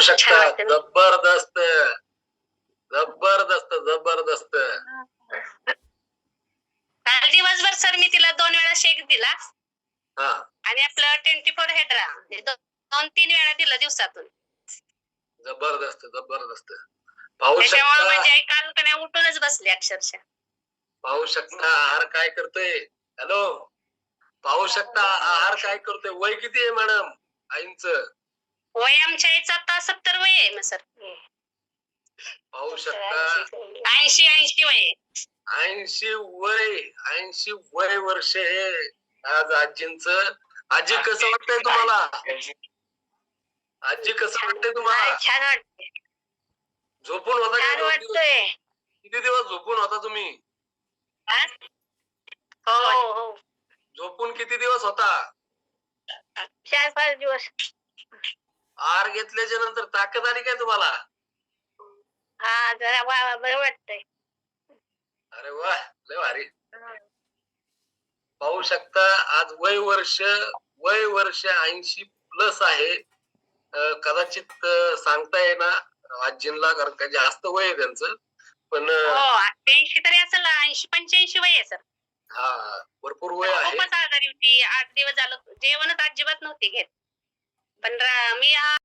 छान शकता. जबरदस्त. जबरदस्त जबरदस्त. काल दिवसभर सर मी तिला दोन वेळा शेक दिला. हा. आणि आपलं ट्वेंटी फोर हेड्रा म्हणजे दोन तीन वेळा दिलं दिवसातून. जबरदस्त जबरदस्त. पाहू शकता. आई काल का नाही उठूनच बसली अक्षरशः. पाहू शकता आहार काय करतोय. हॅलो. पाहू शकता आहार काय करतोय. वय किती आहे मॅडम? आईंच. वय आमच्या आईचं आता सत्तर वय आहे ना सर पाहू शकता. ऐंशी ऐंशी. वय आहे. ऐंशी वय ऐंशी वय वर्ष हे आज आजींच. आजी कसं वाटतंय तुम्हाला? आजी. कसं वाटतंय तुम्हाला? छान वाटते झोपून होता छान का दोन दिवस? वाटतंय. किती दिवस झोपून होता तुम्ही? हा? हो हो. झोपून किती दिवस होता? चार पाच दिवस. आहार घेतल्याच्या नंतर ताकद आली काय तुम्हाला? हा जरा वा- बरं वाटतंय. अरे वा लय भारी. पाहू शकता आज वय वर्ष वय वर्ष ऐंशी प्लस आहे. अं, कदाचित अं, सांगता येणार आजींना कारण का जास्त वय आहे त्यांचं. पण हो अठ्ठ्याऐंशी तरी असेल ऐंशी पंच्याऐंशी वय आहे सर. हा भरपूर वय आहे. खूपच आजारी होती आठ दिवस झालं जेवणच अजिबात नव्हती घेत. पण रा- मी हा